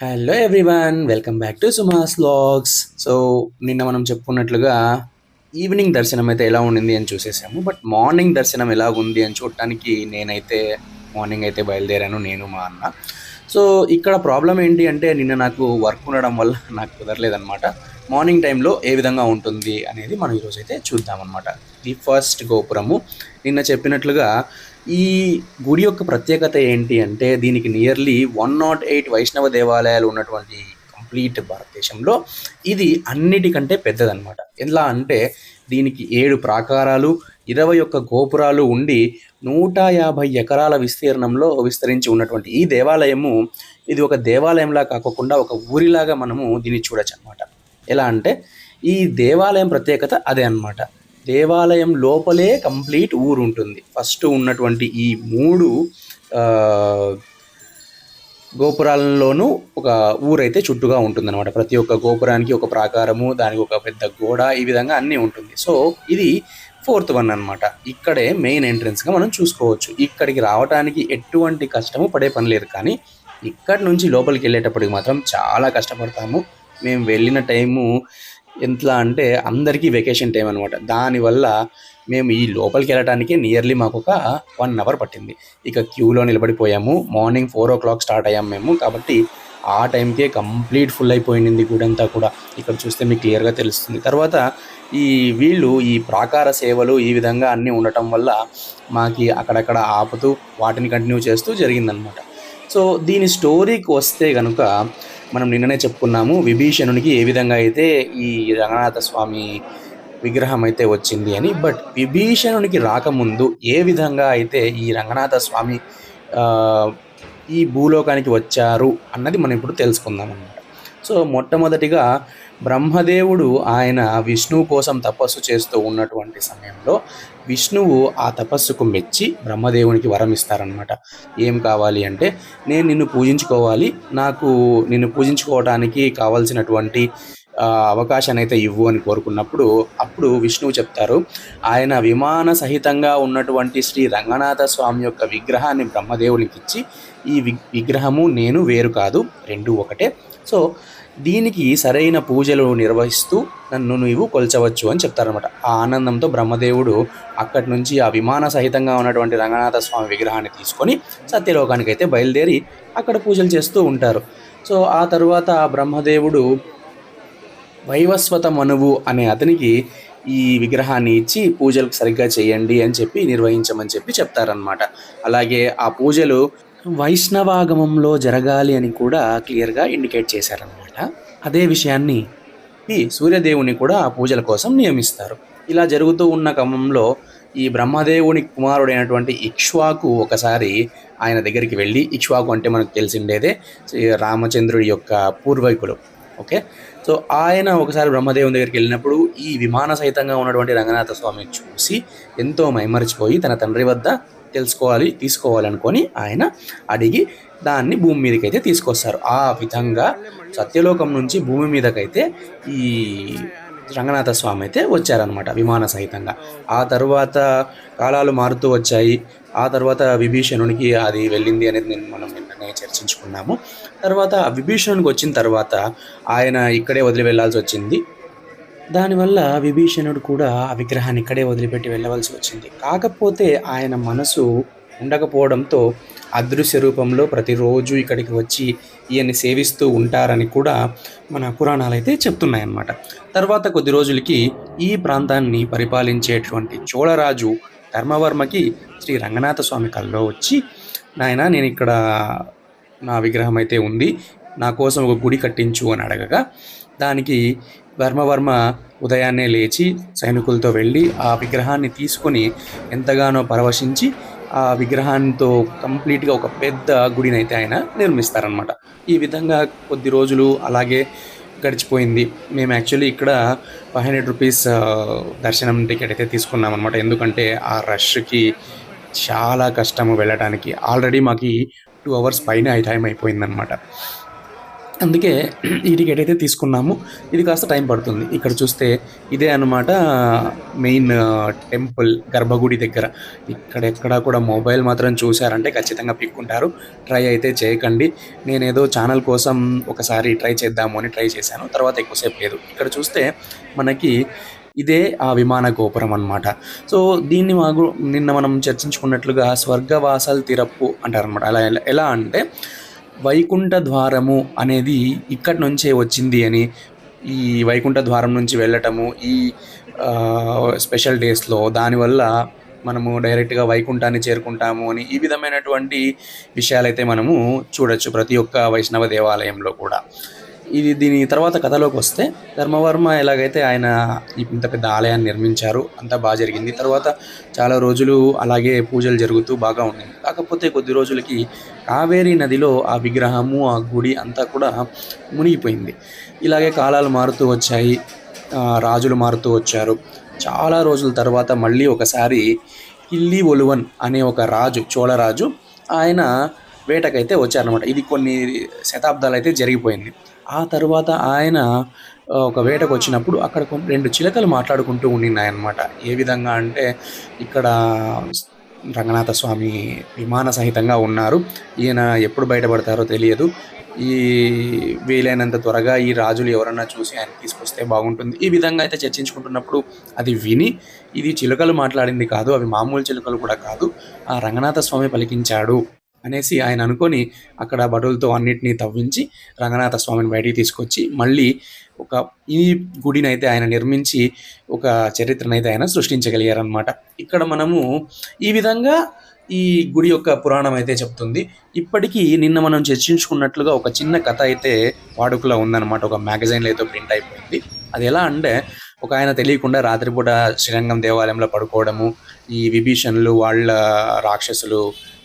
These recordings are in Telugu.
Hello everyone welcome back to Suma's vlogs so నిన్న మనం చెప్పుకున్నట్లుగా ఈవినింగ్ దర్శనం అయితే ఎలా ఉండింది అని చూసేసాము. బట్ మార్నింగ్ దర్శనం ఎలా ఉంది అని చూడటానికి నేనైతే మార్నింగ్ అయితే బయలుదేరాను నేను మా అన్న. సో ఇక్కడ ప్రాబ్లం ఏంటి అంటే నిన్న నాకు వర్క్ ఉండడం వల్ల నాకు కుదరలేదనమాట మార్నింగ్ టైంలో ఏ విధంగా ఉంటుంది అనేది మనం ఈరోజు అయితే చూద్దామన్నమాట. The first గోపురము. నిన్న చెప్పినట్లుగా ఈ గుడి యొక్క ప్రత్యేకత ఏంటి అంటే దీనికి నియర్లీ వన్ నాట్ ఎయిట్ వైష్ణవ దేవాలయాలు ఉన్నటువంటి కంప్లీట్ భారతదేశంలో ఇది అన్నిటికంటే పెద్దదన్నమాట. ఎలా అంటే దీనికి ఏడు ప్రాకారాలు ఇరవై ఒక్క గోపురాలు ఉండి నూట యాభై ఎకరాల విస్తీర్ణంలో విస్తరించి ఉన్నటువంటి ఈ దేవాలయము ఇది ఒక దేవాలయంలా కాకుండా ఒక ఊరిలాగా మనము దీన్ని చూడొచ్చు అనమాట ఎలా అంటే ఈ దేవాలయం ప్రత్యేకత అదే అన్నమాట. దేవాలయం లోపలే కంప్లీట్ ఊరు ఉంటుంది ఫస్ట్ ఉన్నటువంటి ఈ మూడు గోపురాలలోనూ ఒక ఊరైతే చుట్టుగా ఉంటుందన్నమాట. ప్రతి ఒక్క గోపురానికి ఒక ప్రాకారము దానికి ఒక పెద్ద గోడ ఈ విధంగా అన్నీ ఉంటుంది. సో ఇది ఫోర్త్ వన్ అన్నమాట. ఇక్కడే మెయిన్ ఎంట్రన్స్గా మనం చూసుకోవచ్చు. ఇక్కడికి రావడానికి ఎటువంటి కష్టము పడే పని లేదు. కానీ ఇక్కడి నుంచి లోపలికి వెళ్ళేటప్పటికి మాత్రం చాలా కష్టపడతాము. మేము వెళ్ళిన టైము ఎంతలా అంటే అందరికీ వెకేషన్ టైం అనమాట దానివల్ల మేము ఈ లోపలికి వెళ్ళడానికి నియర్లీ మాకు ఒక వన్ అవర్ పట్టింది. ఇక క్యూలో నిలబడిపోయాము. Morning four o'clock start అయ్యాము మేము. కాబట్టి ఆ టైంకే కంప్లీట్ ఫుల్ అయిపోయింది గుడంతా కూడా. ఇక్కడ చూస్తే మీకు క్లియర్గా తెలుస్తుంది. తర్వాత ఈ వీళ్ళు ఈ ప్రాకార సేవలు ఈ విధంగా అన్నీ ఉండటం వల్ల మాకి అక్కడక్కడ ఆపుతూ వాటిని కంటిన్యూ చేస్తూ జరిగిందనమాట సో దీని స్టోరీకి వస్తే కనుక మనం నిన్ననే చెప్పుకున్నాము విభీషణునికి ఏ విధంగా అయితే ఈ రంగనాథ స్వామి విగ్రహం అయితే వచ్చింది అని. బట్ విభీషణునికి రాకముందు ఏ విధంగా అయితే ఈ రంగనాథ స్వామి ఈ భూలోకానికి వచ్చారు అన్నది మనం ఇప్పుడు తెలుసుకుందాం అన్నమాట. సో మొట్టమొదటిగా బ్రహ్మదేవుడు ఆయన విష్ణువు కోసం తపస్సు చేస్తూ ఉన్నటువంటి సమయంలో విష్ణువు ఆ తపస్సుకు మెచ్చి బ్రహ్మదేవునికి వరం ఇస్తారనమాట ఏం కావాలి అంటే నేను నిన్ను పూజించుకోవాలి నాకు నిన్ను పూజించుకోవడానికి కావాల్సినటువంటి అవకాశాన్ని అయితే ఇవ్వు అని కోరుకున్నప్పుడు అప్పుడు విష్ణువు చెప్తారు ఆయన విమాన సహితంగా ఉన్నటువంటి శ్రీ రంగనాథ స్వామి యొక్క విగ్రహాన్ని బ్రహ్మదేవునికి ఇచ్చి ఈ వి విగ్రహము నేను వేరు కాదు రెండు ఒకటే. సో దీనికి సరైన పూజలు నిర్వహిస్తూ నన్ను నీవు కొల్చవచ్చు అని చెప్తారనమాట ఆ ఆనందంతో బ్రహ్మదేవుడు అక్కడి నుంచి ఆ విమాన సహితంగా ఉన్నటువంటి రంగనాథ స్వామి విగ్రహాన్ని తీసుకొని సత్యలోకానికి అయితే బయలుదేరి అక్కడ పూజలు చేస్తూ ఉంటారు. సో ఆ తరువాత ఆ బ్రహ్మదేవుడు వైవస్వత మనువు అనే అతనికి ఈ విగ్రహాన్ని ఇచ్చి పూజలు సరిగ్గా చేయండి అని చెప్పి నిర్వహించమని చెప్పి చెప్తారనమాట అలాగే ఆ పూజలు వైష్ణవాగమంలో జరగాలి అని కూడా క్లియర్గా ఇండికేట్ చేశారనమాట అదే విషయాన్ని ఈ సూర్యదేవుని కూడా ఆ పూజల కోసం నియమిస్తారు. ఇలా జరుగుతూ ఉన్న క్రమంలో ఈ బ్రహ్మదేవుని కుమారుడైనటువంటి ఇక్ష్వాకు ఒకసారి ఆయన దగ్గరికి వెళ్ళి ఇక్ష్వాకు అంటే మనకు తెలిసిండేదే శ్రీ రామచంద్రుడి యొక్క పూర్వీకులు. ఓకే? సో ఆయన ఒకసారి బ్రహ్మదేవుని దగ్గరికి వెళ్ళినప్పుడు ఈ విమాన సహితంగా ఉన్నటువంటి రంగనాథ స్వామిని చూసి ఎంతో మైమరిచిపోయి తన తండ్రి వద్ద తెలుసుకోవాలి తీసుకోవాలనుకొని ఆయన అడిగి దాన్ని భూమి మీదకి అయితే తీసుకొస్తారు. ఆ విధంగా సత్యలోకం నుంచి భూమి మీదకైతే ఈ రంగనాథ స్వామి అయితే వచ్చారనమాట విమాన సహితంగా ఆ తర్వాత కాలాలు మారుతూ వచ్చాయి. ఆ తర్వాత విభీషణునికి అది వెళ్ళింది అనేది నేను మనం నిన్ననే చర్చించుకున్నాము. తర్వాత విభీషణునికి వచ్చిన తర్వాత ఆయన ఇక్కడే వదిలి వెళ్ళాల్సి వచ్చింది. దానివల్ల విభీషణుడు కూడా ఆ విగ్రహాన్ని ఇక్కడే వదిలిపెట్టి వెళ్ళవలసి వచ్చింది. కాకపోతే ఆయన మనసు ఉండకపోవడంతో అదృశ్య రూపంలో ప్రతిరోజు ఇక్కడికి వచ్చి ఈయన్ని సేవిస్తూ ఉంటారని కూడా మన పురాణాలు అయితే చెప్తున్నాయన్నమాట. తర్వాత కొద్ది రోజులకి ఈ ప్రాంతాన్ని పరిపాలించేటువంటి చోళరాజు ధర్మవర్మకి శ్రీ రంగనాథ స్వామి కల్లో వచ్చి నాయన నేను ఇక్కడ నా విగ్రహం అయితే ఉంది. నా కోసం ఒక గుడి కట్టించు అని అడగగా దానికి వర్మవర్మ ఉదయాన్నే లేచి సైనికులతో వెళ్ళి ఆ విగ్రహాన్ని తీసుకొని ఎంతగానో పరవశించి ఆ విగ్రహాంతో కంప్లీట్గా ఒక పెద్ద గుడిని అయితే ఆయన నిర్మిస్తారనమాట ఈ విధంగా కొద్ది రోజులు అలాగే గడిచిపోయింది. మేము యాక్చువల్లీ ఇక్కడ ఫైవ్ హండ్రెడ్ రూపీస్ దర్శనం టికెట్ అయితే తీసుకున్నాం అనమాట ఎందుకంటే ఆ రష్కి చాలా కష్టము వెళ్ళడానికి ఆల్రెడీ మాకు టూ అవర్స్ పైన టైం అయిపోయిందనమాట అందుకే ఈ టికెట్ అయితే తీసుకున్నాము. ఇది కాస్త టైం పడుతుంది. ఇక్కడ చూస్తే ఇదే అనమాట మెయిన్ టెంపుల్ గర్భగుడి దగ్గర. ఇక్కడెక్కడ కూడా మొబైల్ మాత్రం చూశారంటే ఖచ్చితంగా పిక్కుంటారు. ట్రై అయితే చేయకండి. నేనేదో ఛానల్ కోసం ఒకసారి ట్రై చేద్దాము అని ట్రై చేశాను. తర్వాత ఎక్కువసేపు లేదు. ఇక్కడ చూస్తే మనకి ఇదే ఆ విమాన గోపురం అనమాట సో దీన్ని మాకు నిన్న మనం చర్చించుకున్నట్లుగా స్వర్గవాసాల తిరప్పు అంటారనమాట అలా ఎలా- అంటే వైకుంఠ ద్వారము అనేది ఇక్కడి నుంచే వచ్చింది అని ఈ వైకుంఠ ద్వారం నుంచి వెళ్ళటము ఈ స్పెషల్ డేస్లో దానివల్ల మనము డైరెక్ట్గా వైకుంఠాన్ని చేరుకుంటాము అని ఈ విధమైనటువంటి విషయాలైతే మనము చూడొచ్చు ప్రతి ఒక్క వైష్ణవ దేవాలయంలో కూడా. ఇది దీని తర్వాత కథలోకి వస్తే ధర్మవర్మ ఎలాగైతే ఆయన ఇంత పెద్ద ఆలయాన్ని నిర్మించారు అంతా బాగా జరిగింది. తర్వాత చాలా రోజులు అలాగే పూజలు జరుగుతూ బాగా ఉండింది కాకపోతే కొద్ది రోజులకి కావేరీ నదిలో ఆ విగ్రహము ఆ గుడి అంతా కూడా మునిగిపోయింది. ఇలాగే కాలాలు మారుతూ వచ్చాయి రాజులు మారుతూ వచ్చారు. చాలా రోజుల తర్వాత మళ్ళీ ఒకసారి కిల్లి ఒలువన్ అనే ఒక రాజు చోళరాజు ఆయన వేటకైతే వచ్చారనమాట ఇది కొన్ని శతాబ్దాలు అయితే జరిగిపోయింది. ఆ తర్వాత ఆయన ఒక వేటకు వచ్చినప్పుడు అక్కడ రెండు చిలకలు మాట్లాడుకుంటూ ఉండినాయన్నమాట ఏ విధంగా అంటే ఇక్కడ రంగనాథ స్వామి విమాన సహితంగా ఉన్నారు. ఈయన ఎప్పుడు బయటపడతారో తెలియదు. ఈ వీలైనంత త్వరగా ఈ రాజులు ఎవరన్నా చూసి ఆయన తీసుకొస్తే బాగుంటుంది. ఈ విధంగా అయితే చర్చించుకుంటున్నప్పుడు అది విని ఇది చిలుకలు మాట్లాడింది కాదు అవి మామూలు చిలుకలు కూడా కాదు. ఆ రంగనాథ స్వామి పలికించాడు. అనేసి ఆయన అనుకొని అక్కడ బటులతో అన్నిటినీ తవ్వించి రంగనాథ స్వామిని బయటికి తీసుకొచ్చి మళ్ళీ ఒక ఈ గుడిని అయితే ఆయన నిర్మించి ఒక చరిత్రను అయితే ఆయన సృష్టించగలిగారనమాట ఇక్కడ మనము ఈ విధంగా ఈ గుడి యొక్క పురాణం అయితే చెప్తుంది. ఇప్పటికీ నిన్న మనం చర్చించుకున్నట్లుగా ఒక చిన్న కథ అయితే వాడుకలో ఉందన్నమాట. ఒక మ్యాగజైన్లో అయితే ప్రింట్ అయిపోయింది. అది ఎలా అంటే ఒక ఆయన తెలియకుండా రాత్రిపూట శ్రీరంగం దేవాలయంలో పడుకోవడము ఈ విభీషణులు వాళ్ళ రాక్షసులు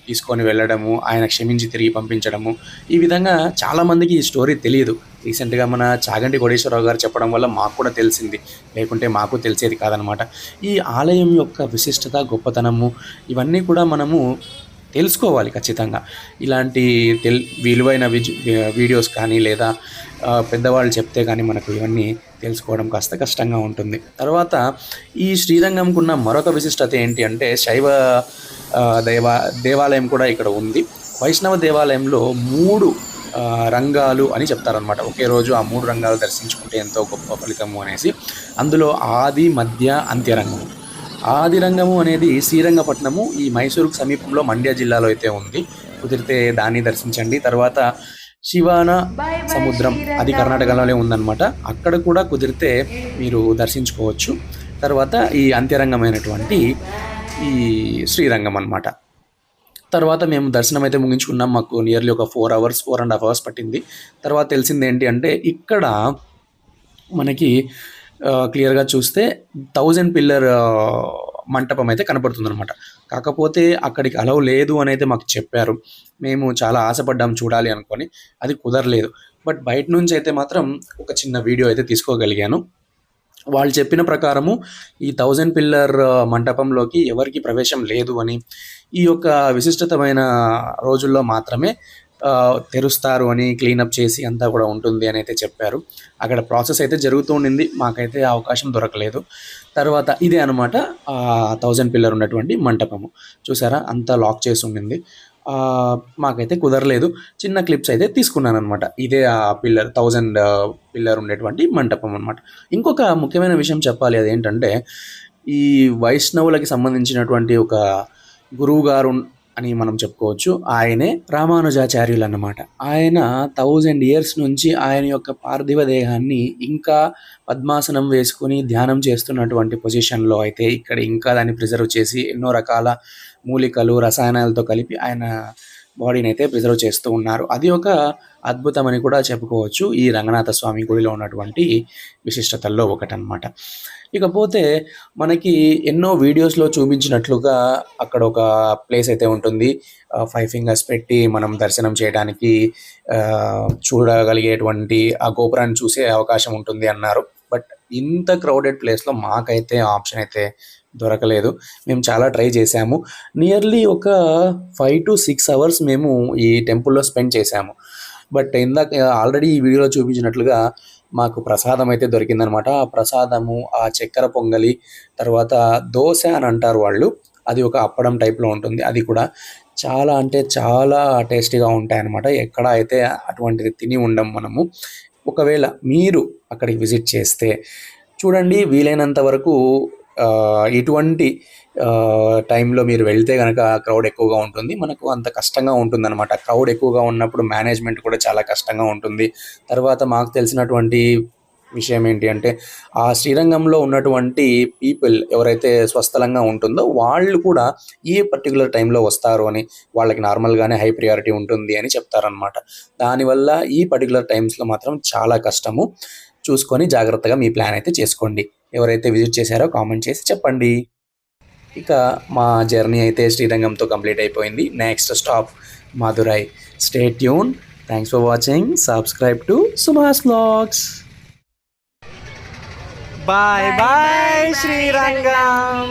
తీసుకొని వెళ్ళడము ఆయన క్షమించి తిరిగి పంపించడము. ఈ విధంగా చాలామందికి ఈ స్టోరీ తెలియదు. రీసెంట్గా మన చాగంటి కోటేశ్వరరావు గారు చెప్పడం వల్ల మాకు కూడా తెలిసింది. లేకుంటే మాకు తెలిసేది కాదనమాట. ఈ ఆలయం యొక్క విశిష్టత గొప్పతనము ఇవన్నీ కూడా మనము తెలుసుకోవాలి ఖచ్చితంగా. ఇలాంటి తెల్ విలువైన వీడియోస్ కానీ లేదా పెద్దవాళ్ళు చెప్తే కానీ మనకు ఇవన్నీ తెలుసుకోవడం కాస్త కష్టంగా ఉంటుంది. తర్వాత ఈ శ్రీరంగంకున్న మరొక విశిష్టత ఏంటి అంటే శైవ దేవా దేవాలయం కూడా ఇక్కడ ఉంది. వైష్ణవ దేవాలయంలో మూడు రంగాలు అని చెప్తారనమాట ఒకే రోజు ఆ మూడు రంగాలు దర్శించుకుంటే ఎంతో గొప్ప ఫలితము అనేసి. అందులో ఆది మధ్య అంత్యరంగం. ఆదిరంగము అనేది శ్రీరంగపట్నము ఈ మైసూరుకు సమీపంలో మండ్య జిల్లాలో అయితే ఉంది. కుదిరితే దాన్ని దర్శించండి. తర్వాత శివాన సముద్రం అది కర్ణాటకలోనే ఉందన్నమాట. అక్కడ కూడా కుదిరితే మీరు దర్శించుకోవచ్చు. తర్వాత ఈ అంత్యరంగమైనటువంటి ఈ శ్రీరంగం అన్నమాట. తర్వాత మేము దర్శనం అయితే ముగించుకున్నాం. మాకు నియర్లీ ఒక four hours four and half hours పట్టింది. తర్వాత తెలిసింది ఏంటి అంటే ఇక్కడ మనకి క్లియర్గా చూస్తే థౌజండ్ పిల్లర్ మంటపం అయితే కనపడుతుంది అనమాట కాకపోతే అక్కడికి అలవ్ లేదు అని అయితే మాకు చెప్పారు. మేము చాలా ఆశపడ్డాం చూడాలి అనుకొని. అది కుదరలేదు. బట్ బయట నుంచి అయితే మాత్రం ఒక చిన్న వీడియో అయితే తీసుకోగలిగాను. వాళ్ళు చెప్పిన ప్రకారము ఈ థౌజండ్ పిల్లర్ మంటపంలోకి ఎవరికి ప్రవేశం లేదు అని ఈ యొక్క విశిష్టతమైన రోజుల్లో మాత్రమే తెరుస్తారు అని క్లీనప్ చేసి అంతా కూడా ఉంటుంది అని అయితే చెప్పారు. అక్కడ ప్రాసెస్ అయితే జరుగుతూ ఉండింది. మాకైతే అవకాశం దొరకలేదు. తర్వాత ఇదే అనమాట థౌజండ్ పిల్లర్ ఉన్నటువంటి మంటపము. చూసారా? అంతా లాక్ చేసి ఉండింది. మాకైతే కుదరలేదు. చిన్న క్లిప్స్ అయితే తీసుకున్నాను అనమాట ఇదే ఆ పిల్లర్ థౌజండ్ పిల్లర్ ఉండేటువంటి మంటపం అనమాట ఇంకొక ముఖ్యమైన విషయం చెప్పాలి. అదేంటంటే ఈ వైష్ణవులకి సంబంధించినటువంటి ఒక గురువు గారు అని మనం చెప్పుకోవచ్చు. ఆయనే రామానుజాచార్యులు అన్నమాట ఆయన థౌజండ్ ఇయర్స్ నుంచి ఆయన యొక్క పార్థివ దేహాన్ని ఇంకా పద్మాసనం వేసుకుని ధ్యానం చేస్తున్నటువంటి పొజిషన్లో అయితే ఇక్కడ ఇంకా దాన్ని ప్రిజర్వ్ చేసి ఎన్నో రకాల మూలికలు రసాయనాలతో కలిపి ఆయన బాడీని అయితే ప్రిజర్వ్ చేస్తూ ఉన్నారు. అది ఒక అద్భుతం అని కూడా చెప్పుకోవచ్చు. ఈ రంగనాథ స్వామి గుడిలో ఉన్నటువంటి విశిష్టతల్లో ఒకటనమాట ఇకపోతే మనకి ఎన్నో వీడియోస్లో చూపించినట్లుగా అక్కడ ఒక ప్లేస్ అయితే ఉంటుంది. ఫైవ్ ఫింగర్స్ పెట్టి మనం దర్శనం చేయడానికి చూడగలిగేటువంటి ఆ గోపురాన్ని చూసే అవకాశం ఉంటుంది అన్నారు. బట్ ఇంత క్రౌడెడ్ ప్లేస్లో మాకైతే ఆప్షన్ అయితే దొరకలేదు. మేము చాలా ట్రై చేశాము. నియర్లీ ఒక ఫైవ్ టు సిక్స్ అవర్స్ మేము ఈ టెంపుల్లో స్పెండ్ చేశాము. బట్ ఇందాక ఆల్రెడీ ఈ వీడియోలో చూపించినట్లుగా మాకు ప్రసాదం అయితే దొరికిందనమాట. ఆ ప్రసాదము ఆ చక్కెర పొంగలి తర్వాత దోశ అని అంటారు వాళ్ళు. అది ఒక అప్పడం టైప్లో ఉంటుంది. అది కూడా చాలా అంటే చాలా టేస్టీగా ఉంటాయి అన్నమాట ఎక్కడ అయితే అటువంటిది తిని ఉండం మనము. ఒకవేళ మీరు అక్కడికి విజిట్ చేస్తే చూడండి వీలైనంత వరకు ఇటువంటి టైంలో మీరు వెళ్తే కనుక క్రౌడ్ ఎక్కువగా ఉంటుంది. మనకు అంత కష్టంగా ఉంటుంది అనమాట క్రౌడ్ ఎక్కువగా ఉన్నప్పుడు మేనేజ్మెంట్ కూడా చాలా కష్టంగా ఉంటుంది. తర్వాత మాకు తెలిసినటువంటి విషయం ఏంటి అంటే ఆ శ్రీరంగంలో ఉన్నటువంటి పీపుల్ ఎవరైతే స్వస్థలంగా ఉంటుందో వాళ్ళు కూడా ఏ పర్టికులర్ టైంలో వస్తారు అని వాళ్ళకి నార్మల్గానే హై ప్రియారిటీ ఉంటుంది అని చెప్తారనమాట దానివల్ల ఈ పర్టికులర్ టైమ్స్లో మాత్రం చాలా కష్టము. చూసుకొని జాగ్రత్తగా మీ ప్లాన్ అయితే చేసుకోండి. ఎవరైతే విజిట్ చేశారో కామెంట్ చేసి చెప్పండి. ఇక మా జర్నీ అయితే శ్రీరంగంతో కంప్లీట్ అయిపోయింది. Next stop Madurai. Stay tune. Thanks for watching. Subscribe to Subhash blogs. Bye bye Srirangam